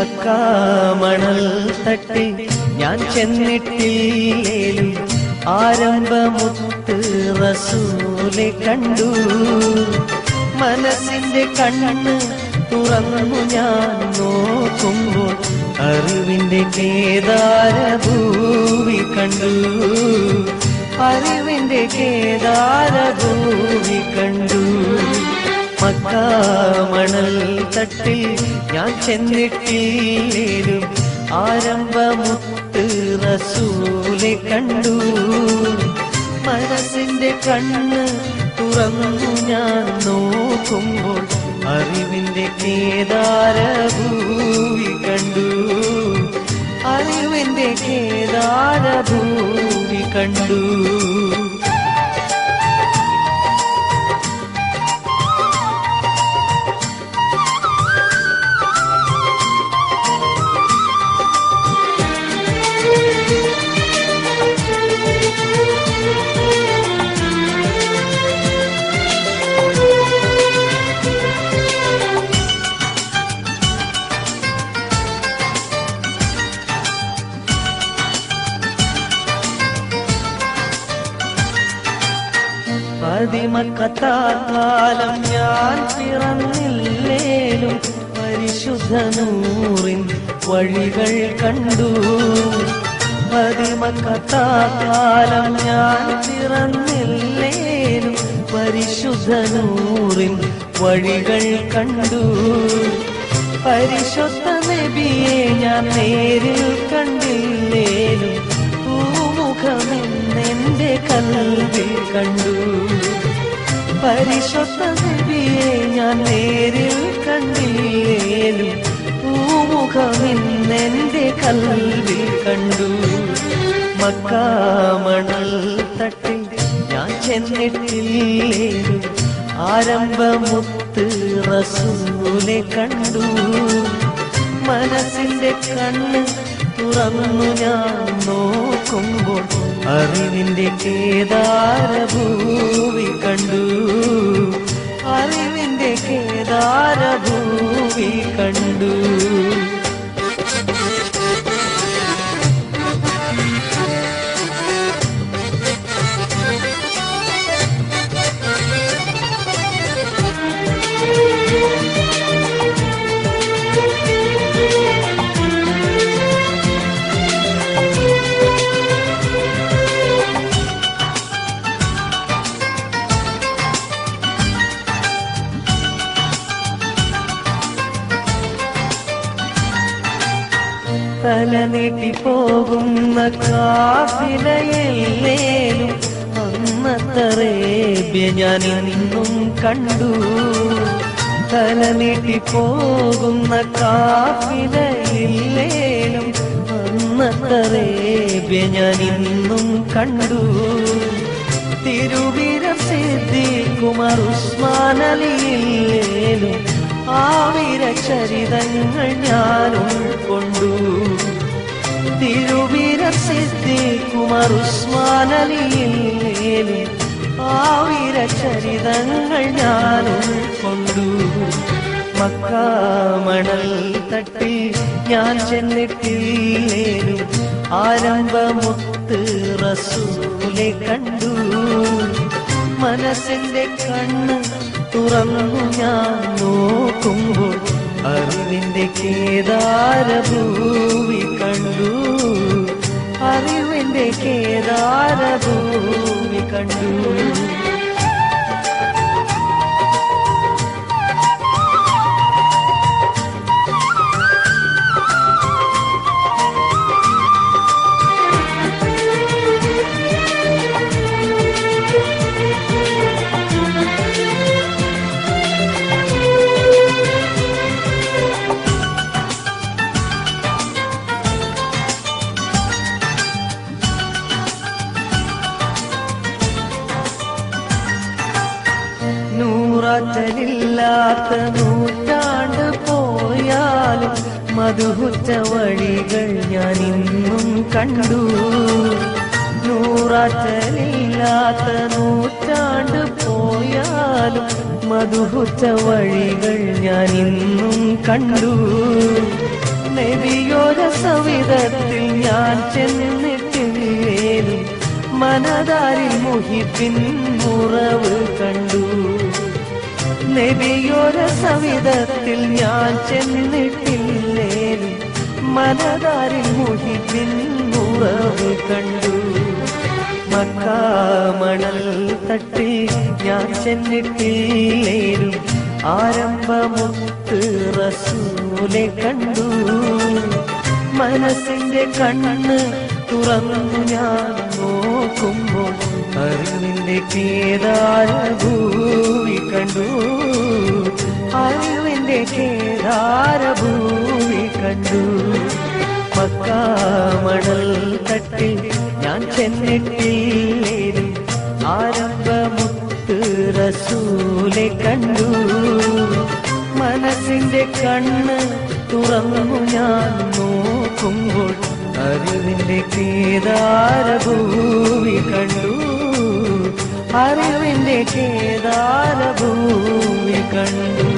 മക്കാമണൽ തട്ടി ഞാൻ ചെന്നിട്ടില്ലേലും ആരംഭമുത്ത് റസൂലെ കണ്ടു. മനസ്സിന്റെ കണ്ണ് തുറന്നു ഞാൻ നോക്കുമ്പോൾ അറിവിന്റെ കേദാരഭൂവി കണ്ടു. അറിവിന്റെ കേദാരഭൂവി കണ്ടു. മക്കാമണൽ തട്ടിൽ ഞാൻ ചെന്നിട്ടില്ലേലും ആരംഭമുത്ത് റസൂലെ കണ്ടു. മനസ്സിന്റെ കണ്ണ് തുറന്നു ഞാൻ നോക്കുമ്പോൾ അറിവിന്റെ കേദാരഭൂവി കണ്ടു. അറിവിന്റെ കേദാരഭൂവി കണ്ടു. പതിമക്കത്താക്കാലം ഞാൻ പിറന്നില്ലേലും പരിശുദ്ധ നൂറിൻ വഴികൾ കണ്ടു. പതിമക്കത്താക്കാലം ഞാൻ പിറന്നില്ലേലും പരിശുദ്ധ നൂറിൻ വഴികൾ കണ്ടു. പരിശുദ്ധ നബിയെ ഞാൻ നേരിൽ കണ്ടില്ലേലും പൂമുഖമെന്നെന്റെ കൽവിൽ കണ്ടു. പരിശുദ്ധ ഞാൻ നേരിൽ കണ്ടില്ലേലും പൂമുഖമെന്നെന്റെ കൽവിൽ കണ്ടു. മക്കാമണൽ തട്ടിൽ ഞാൻ ചെന്നിട്ടില്ലേലും ആരംഭമുത്ത് റസൂലെ കണ്ടു. മനസ്സിന്റെ കണ്ണ് തുറന്നു ഞാൻ നോക്കുമ്പോൾ അറിവിന്റെ കേദാരഭൂവി കണ്ടു. അറിവിന്റെ കേദാരഭൂവി തല നീട്ടി പോകുന്ന കാഫിലയല്ലേലും അന്നത്തറേബ്യ ഞാൻ ഇന്നും കണ്ടു. തല നീട്ടി പോകുന്ന കാഫിലയില്ലേലും അന്നത്തറേബ്യ ഞാൻ ഇന്നും കണ്ടു. തിരുവിര സിദ്ധി കുമാർ ഉസ്മാൻ ആവിര ചരിതങ്ങൾ ഞാൻ തിരുവിര ഉസ്മാൻ കുമാർ ഉസ്മാൻ ആ ആവിര ചരിതങ്ങൾ ഞാൻ ഉൾക്കൊണ്ടു മക്കാമണൽ തട്ടി ഞാൻ ചെന്നിട്ടില്ലേലും ആരംഭമൊത്ത് റസൂലെ കണ്ടു. മനസ്സിന്റെ കണ്ണ് തുറന്നു ഞാൻ നോക്കുമ്പോൾ അറിവിന്റെ കേദാരഭൂവി കണ്ടു. അറിവിന്റെ കേദാരഭൂവി കണ്ടു നൂറാറ്റലില്ലാത്ത നൂറ്റാണ്ട് പോയാലും മധുഹുറ്റ വഴികൾ ഞാൻ ഇന്നും കണ്ടു. നൂറാറ്റലില്ലാത്ത നൂറ്റാണ്ട് പോയാലും മധുഹുറ്റ വഴികൾ ഞാൻ ഇന്നും കണ്ടു. നബിയോര സവിധത്തിൽ ഞാൻ ചെന്നിട്ടില്ലേലും മനതാരിൽ മുഹിപ്പിൻ മുറവ് കണ്ടു. നബിയോര സവിധത്തിൽ ഞാൻ ചെന്നിട്ടില്ലേ? മനതാരിൽ മുഹിപ്പിൻ ഉറവ് കണ്ടു. മക്കാമണൽ തട്ടി ഞാൻ ചെന്നിട്ടില്ലേലും ആരംഭമുത്ത് റസൂലെ കണ്ടു. മനസ്സിന്റെ കണ്ണ് തുറന്നു ഞാൻ നോക്കുമ്പോൾ അറിവിന്റെ കേദാരഭൂവി കണ്ടു. അറിവിന്റെ കേദാരഭൂമി കണ്ടു. മക്കാമണൽ തട്ടിൽ ഞാൻ ചെന്നിട്ടില്ലേ ആരംഭമുത്ത് റസൂലെ കണ്ടു. മനസ്സിന്റെ കണ്ണ് തുറന്നു ഞാൻ നോക്കുമ്പോൾ അറിവിന്റെ കേദാരഭൂമി കണ്ടു. അറിവിന്റെ കേദാരഭൂവി കണ്ടു